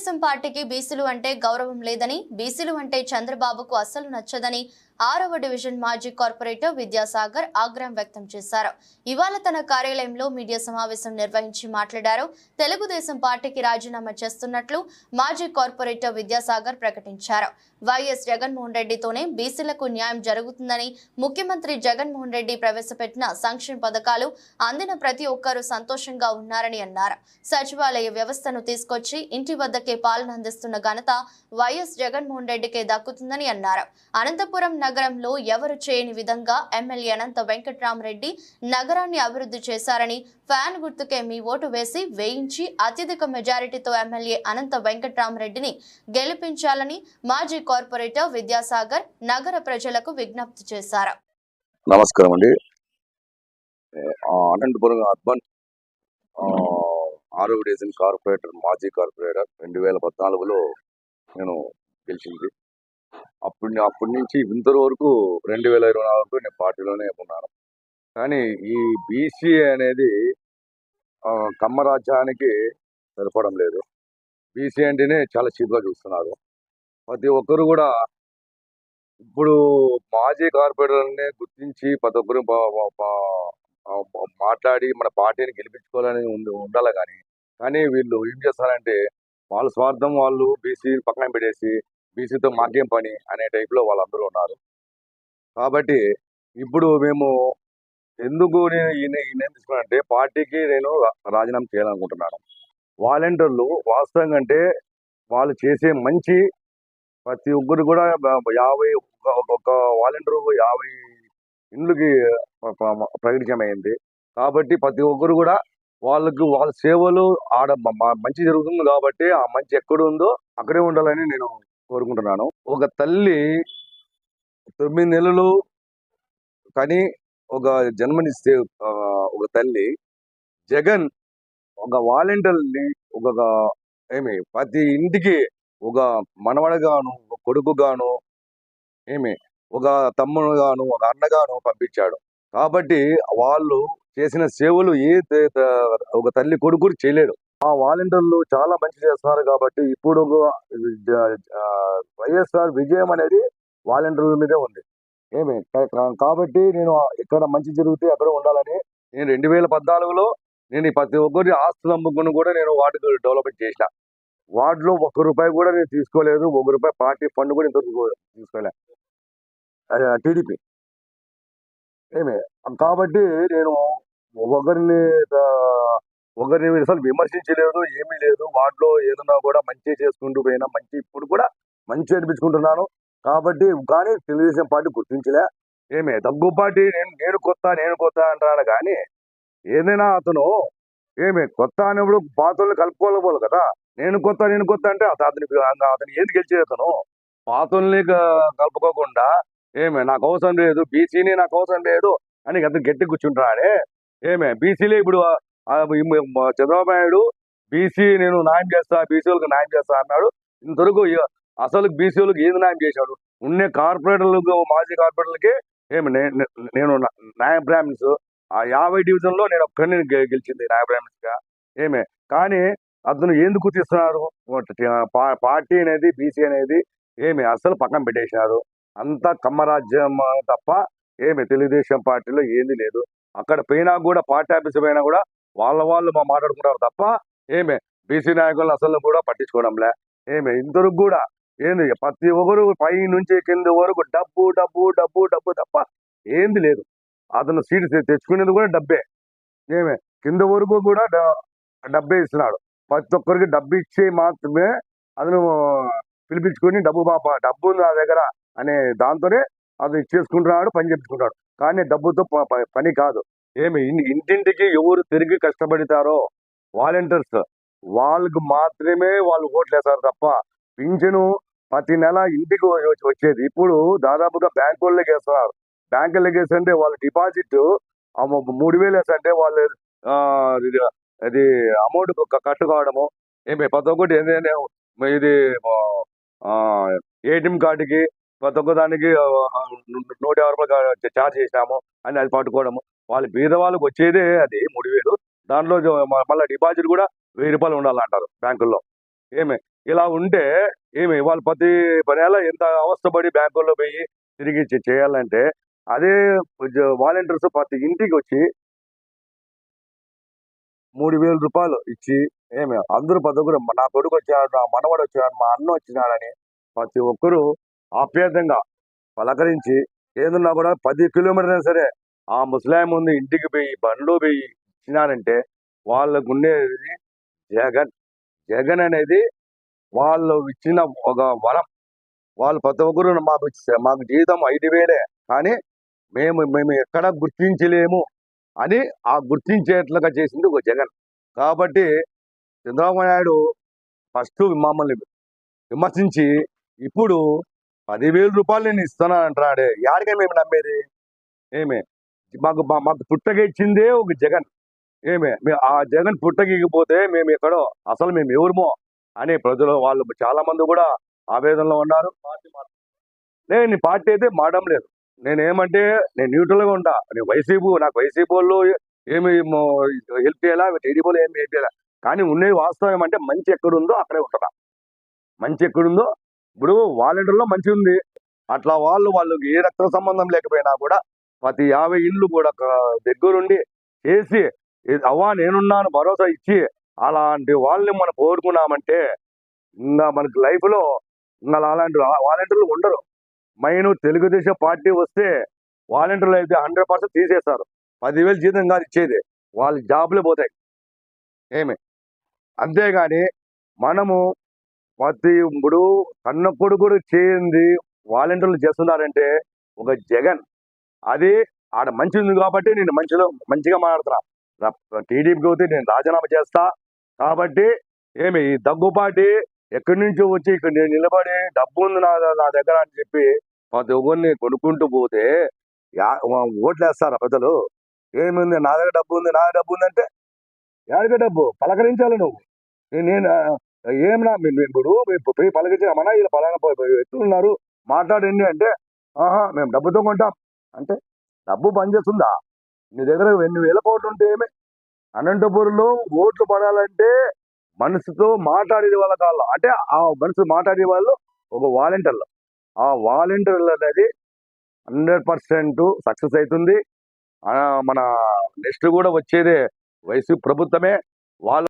తెలుగుదేశం పార్టీకి బీసీలు అంటే గౌరవం లేదని బీసీలు అంటే చంద్రబాబుకు అస్సలు నచ్చదని ఆరవ డివిజన్ మాజీ కార్పొరేటర్ విద్యాసాగర్ ఆగ్రహం వ్యక్తం చేశారు. ఇవాళ తన కార్యాలయంలో మీడియా సమావేశం నిర్వహించి మాట్లాడారు. తెలుగుదేశం పార్టీకి రాజీనామా చేస్తున్నట్లు మాజీ కార్పొరేటర్ విద్యాసాగర్ ప్రకటించారు. వైఎస్ జగన్మోహన్ రెడ్డితోనే బీసీలకు న్యాయం జరుగుతుందని ముఖ్యమంత్రి జగన్మోహన్ రెడ్డి ప్రవేశపెట్టిన సంక్షేమ పథకాలు అందిన ప్రతి ఒక్కరూ సంతోషంగా ఉన్నారని అన్నారు. సచివాలయ వ్యవస్థను తీసుకొచ్చి ఇంటి వద్దకే పాలన అందిస్తున్న ఘనత వైఎస్ జగన్మోహన్ రెడ్డికే దక్కుతుందని అన్నారు. అనంతపురం నగరంలో ఎవరు చేయని విధంగా ఎమ్మెల్యే అనంత వెంకట్రామరెడ్డి నగరాన్ని అభివృద్ధి చేశారని ఫ్యాన్ గుర్తుకే మీ ఓటు వేసి వేయించి అత్యధిక మెజారిటీతో ఎమ్మెల్యే అనంత వెంకట్రామరెడ్డిని గెలిపించాలని మాజీ కార్పొరేటర్ విద్యాసాగర్ నగర ప్రజలకు విజ్ఞప్తి చేశారు. నమస్కారం అండి. అనంతపురం అర్బన్ ఆరో డివిజన్ కార్పొరేటర్ మాజీ కార్పొరేటర్ రెండు వేల పద్నాలుగులో నేను గెలిచింది. అప్పుడు అప్పటి నుంచి ఇంత వరకు రెండు వేల ఇరవై నాలుగు నేను పార్టీలోనే ఉన్నాను. కానీ ఈ బీసీ అనేది కమ్మ రాజ్యానికి సరిపడం లేదు. బీసీ అంటేనే చాలా చీప్గా చూస్తున్నారు. ప్రతి ఒక్కరు కూడా ఇప్పుడు మాజీ కార్పొరేటర్ని గుర్తించి ప్రతి ఒక్కరు మాట్లాడి మన పార్టీని గెలిపించుకోవాలని ఉండాలి కానీ కానీ వీళ్ళు ఏం చేస్తారంటే వాళ్ళ స్వార్థం వాళ్ళు బీసీ పక్కన పెట్టేసి బీసీతో మాకేం పని అనే టైప్లో వాళ్ళందరూ ఉన్నారు. కాబట్టి ఇప్పుడు మేము ఎందుకు నేను ఈయన ఈయన తీసుకున్నానంటే పార్టీకి నేను రాజీనామా చేయాలనుకుంటున్నాను. వాలంటీర్లు వాస్తవంగా అంటే వాళ్ళు చేసే మంచి ప్రతి ఒక్కరు కూడా యాభై ఒక- ఒక్కొక్క వాలంటీర్ యాభై ఇండ్లకి ప్రకటితమైంది ప్రకటించమైంది. కాబట్టి ప్రతి ఒక్కరు కూడా వాళ్ళకు వాళ్ళ సేవలు ఆడ మంచి జరుగుతుంది కాబట్టి ఆ మంచి ఎక్కడ ఉందో అక్కడే ఉండాలని నేను కోరుకుంటున్నాను. ఒక తల్లి తొమ్మిది నెలలు కానీ ఒక జన్మనిస్తే ఒక తల్లి జగన్ ఒక వాలంటీర్ని ఒక ఏమి ప్రతి ఇంటికి ఒక మనవడగాను ఒక కొడుకుగాను ఏమి ఒక తమ్ముడుగాను ఒక అన్నగాను పంపించాడు. కాబట్టి వాళ్ళు చేసిన సేవలు ఏ ఒక తల్లి కొడుకు చేయలేడు ఆ వాలంటీర్లు చాలా మంచి చేస్తున్నారు కాబట్టి ఇప్పుడు వైఎస్ఆర్ విజయం అనేది వాలంటీర్ల మీదే ఉంది. ఏమి? కాబట్టి నేను ఇక్కడ మంచి జరిగితే అక్కడ ఉండాలని నేను రెండు వేల పద్నాలుగులో నేను ప్రతి ఒక్కరి ఆస్తులు అమ్ముకుని కూడా నేను వాటికి డెవలప్మెంట్ చేసిన. వాటిలో ఒక్క రూపాయి కూడా నేను తీసుకోలేదు. ఒక రూపాయి పార్టీ ఫండ్ కూడా ఇంతవరకు తీసుకోలే. టీడీపీ. ఏమి? కాబట్టి నేను ఒకరిని ఒకరిని అసలు విమర్శించలేదు ఏమీ లేదు. వాటిలో ఏదన్నా కూడా మంచి చేసుకుంటూ పోయినా మంచి ఇప్పుడు కూడా మంచి అనిపించుకుంటున్నాను. కాబట్టి కానీ తెలుగుదేశం పార్టీ గుర్తించలే. ఏమే దగ్గుపాటి నేను నేను కొత్త నేను కొత్త అంటాడు కానీ ఏదైనా అతను ఏమి కొత్త అనేప్పుడు పాతోళ్ళు కలుపుకోలేకపోవాలి కదా. నేను కొత్త నేను కొత్త అంటే అతని అతను ఏది గెలిచేది అతను? పాతోళ్ళని కలుపుకోకుండా ఏమే నాకు అవసరం లేదు బీసీని నాకు అవసరం లేదు అని అతను గట్టి కూర్చుంటాడే ఏమే బీసీలే ఇప్పుడు చంద్రబాబు నాయుడు బీసీ నేను న్యాయం చేస్తా బీసీలకు న్యాయం చేస్తా అన్నాడు. ఇంతవరకు అసలు బీసీలకు ఏది న్యాయం చేశాడు? ఉండే కార్పొరేటర్లకు మాజీ కార్పొరేటర్లకి ఏమి నేను న్యాయ బ్రాహ్మిన్స్ ఆ యాభై డివిజన్లో నేను ఒక్కడిని గెలిచింది న్యాయ బ్రాహ్మిన్స్గా ఏమే? కానీ అతను ఎందుకు తీస్తున్నారు పార్టీ అనేది బీసీ అనేది ఏమి అసలు పక్కన పెట్టేసినారు. అంతా కమ్మరాజ్యం తప్ప ఏమి? తెలుగుదేశం పార్టీలో ఏంది లేదు. అక్కడ పోయినా కూడా పార్టీ ఆఫీస్ పోయినా కూడా వాళ్ళ వాళ్ళు మా మాట్లాడుకుంటారు తప్ప ఏమే? బీసీ నాయకులను అసలు కూడా పట్టించుకోవడంలే ఏమే? ఇంతవరకు కూడా ఏంది? ప్రతి ఒక్కరు పై నుంచి కింద వరకు డబ్బు డబ్బు డబ్బు డబ్బు తప్ప ఏంది లేదు. అతను సీట్ తెచ్చుకునేది కూడా డబ్బే. ఏమే? కింద వరకు కూడా డబ్బే ఇస్తున్నాడు. ప్రతి ఒక్కరికి డబ్బు ఇచ్చి మాత్రమే అతను పిలిపించుకొని డబ్బు పాప డబ్బు ఉంది నా దగ్గర అనే దాంతోనే అతను ఇచ్చేసుకుంటున్నాడు పని చెప్పుకుంటాడు కానీ డబ్బుతో ప- ప- పని కాదు. ఏమి? ఇంటింటికి ఎవరు తిరిగి కష్టపడతారో? వాలంటీర్స్. వాళ్ళకు మాత్రమే వాళ్ళు ఓట్లు వేస్తారు తప్ప పింఛను ప్రతి నెల ఇంటికి వచ్చేది. ఇప్పుడు దాదాపుగా బ్యాంకు వాళ్ళకి వేస్తున్నారు బ్యాంకులకి వేస్తుంటే వాళ్ళ డిపాజిట్ మూడు వేలు వేసంటే వాళ్ళు ఆ, ఇది- అది అమౌంట్ కట్టుకోవడము. ఏమి? ప్రతి ఒక్కటి ఏంటంటే ఇది ఏటీఎం కార్డుకి ప్రతి ఒక్క దానికి నూట యాభై రూపాయలు ఛార్జ్ చేసినాము. అని అది పట్టుకోవడము. వాళ్ళు బీద వాళ్ళకి వచ్చేదే అది మూడు వేలు. దాంట్లో మళ్ళీ డిపాజిట్ కూడా వెయ్యి రూపాయలు ఉండాలంటారు బ్యాంకుల్లో. ఏమి? ఇలా ఉంటే ఏమి? వాళ్ళు ప్రతి నెల ఎంత అవస్థపడి బ్యాంకుల్లో పోయి తిరిగి చేయాలంటే అదే వాలంటీర్స్ ప్రతి ఇంటికి వచ్చి మూడు వేల రూపాయలు ఇచ్చి ఏమి? అందరూ ప్రతి ఒక్కరు నా కొడుకు వచ్చాడు నా మనవాడు వచ్చాడు మా అన్న వచ్చినాడని ప్రతి ఒక్కరూ ఆప్యాయంగా పలకరించి ఏదన్నా కూడా పది కిలోమీటర్ అయినా సరే ఆ ముసలాయి ముందు ఇంటికి పోయి బండ్లో పోయి ఇచ్చినారంటే వాళ్ళకు ఉండేది జగన్ జగన్ అనేది వాళ్ళు ఇచ్చిన ఒక వరం. వాళ్ళు ప్రతి ఒక్కరు మాకు మాకు జీతం ఐదు వేలే కానీ మేము మేము ఎక్కడ గుర్తించలేము అని ఆ గుర్తించేట్లుగా చేసింది ఒక జగన్. కాబట్టి చంద్రబాబు నాయుడు ఫస్ట్ మమ్మల్ని విమర్శించి ఇప్పుడు పదివేల రూపాయలు నేను ఇస్తున్నాను అంటున్నాడే యాడికే మేము నమ్మేది? ఏమే? మాకు మా- మాకు పుట్టక ఇచ్చిందే ఒక జగన్. ఏమే ఆ జగన్ పుట్టకపోతే మేము ఎక్కడో అసలు మేము ఎవరుమో అని ప్రజలు వాళ్ళు చాలా మంది కూడా ఆవేదనలో ఉన్నారు. లేదు. నీ పార్టీ అయితే మాడడం లేదు. నేను ఏమంటే నేను న్యూట్రల్గా ఉంటా. నేను వైసీపీ నాకు వైసీపీ వాళ్ళు ఏమి హెల్ప్ చేయాలా టీడీపీ వాళ్ళు ఏమి హెల్ప్ చేయాలా. కానీ ఉండేది వాస్తవం ఏమంటే మంచి ఎక్కడుందో అక్కడే ఉంటున్నా మంచి ఎక్కడుందో ఇప్పుడు వాలంటీర్లో మంచి ఉంది. అట్లా వాళ్ళు వాళ్ళకి ఏ రక్త సంబంధం లేకపోయినా కూడా ప్రతి యాభై ఇళ్ళు కూడా దగ్గరుండి చేసి అవ్వా నేనున్నాను భరోసా ఇచ్చి అలాంటి వాళ్ళని మనం కోరుకున్నామంటే ఇంకా మనకి లైఫ్లో ఇంకా అలాంటి వాలంటీర్లు ఉండరు. మెయిన్ తెలుగుదేశం పార్టీ వస్తే వాలంటీర్లు అయితే హండ్రెడ్ పర్సెంట్ తీసేస్తారు. పదివేలు జీతం కాదు ఇచ్చేది. వాళ్ళ జాబ్లే పోతాయి. ఏమి? అంతేగాని మనము ప్రతి ఇప్పుడు కన్న కొడుకుడు చేయింది వాలంటీర్లు చేస్తున్నారంటే ఒక జగన్. అది ఆడ మంచి ఉంది కాబట్టి నేను మంచిలో మంచిగా మాట్లాడుతున్నా. టీడీపీకి పోతే నేను రాజీనామా చేస్తా. కాబట్టి ఏమి ఈ దగ్గుపాటి ఎక్కడి నుంచో వచ్చి ఇక్కడ నేను నిలబడి డబ్బు ఉంది నా నా దగ్గర అని చెప్పి మా ఒక్కరిని కొనుక్కుంటూ పోతే ఓట్లు వేస్తారా ప్రజలు? ఏముంది నా దగ్గర డబ్బు ఉంది నా డబ్బు ఉందంటే అంటే డబ్బు? పలకరించాలి నువ్వు. నేను- ఏమన్నా ఏం మీరు ఇప్పుడు మీరు పోయి పలకరించిన ఇలా పలానా వ్యక్తులు ఉన్నారు. మాట్లాడండి అంటే ఆహా మేము డబ్బుతో కొంటాం. అంటే డబ్బు పనిచేస్తుందా నీ దగ్గర ఎన్ని వేల కోట్లు ఉంటే ఏమి? అనంతపురంలో ఓట్లు పడాలంటే మనసుతో మాట్లాడేది వాళ్ళ కాళ్ళు అంటే ఆ మనసు మాట్లాడే వాళ్ళు ఒక వాలంటీర్లు. ఆ వాలంటీర్లు అనేది హండ్రెడ్ పర్సెంట్ సక్సెస్ అవుతుంది. ఆ, మన నెక్స్ట్ కూడా వచ్చేదే వైసీపీ ప్రభుత్వమే. వాళ్ళ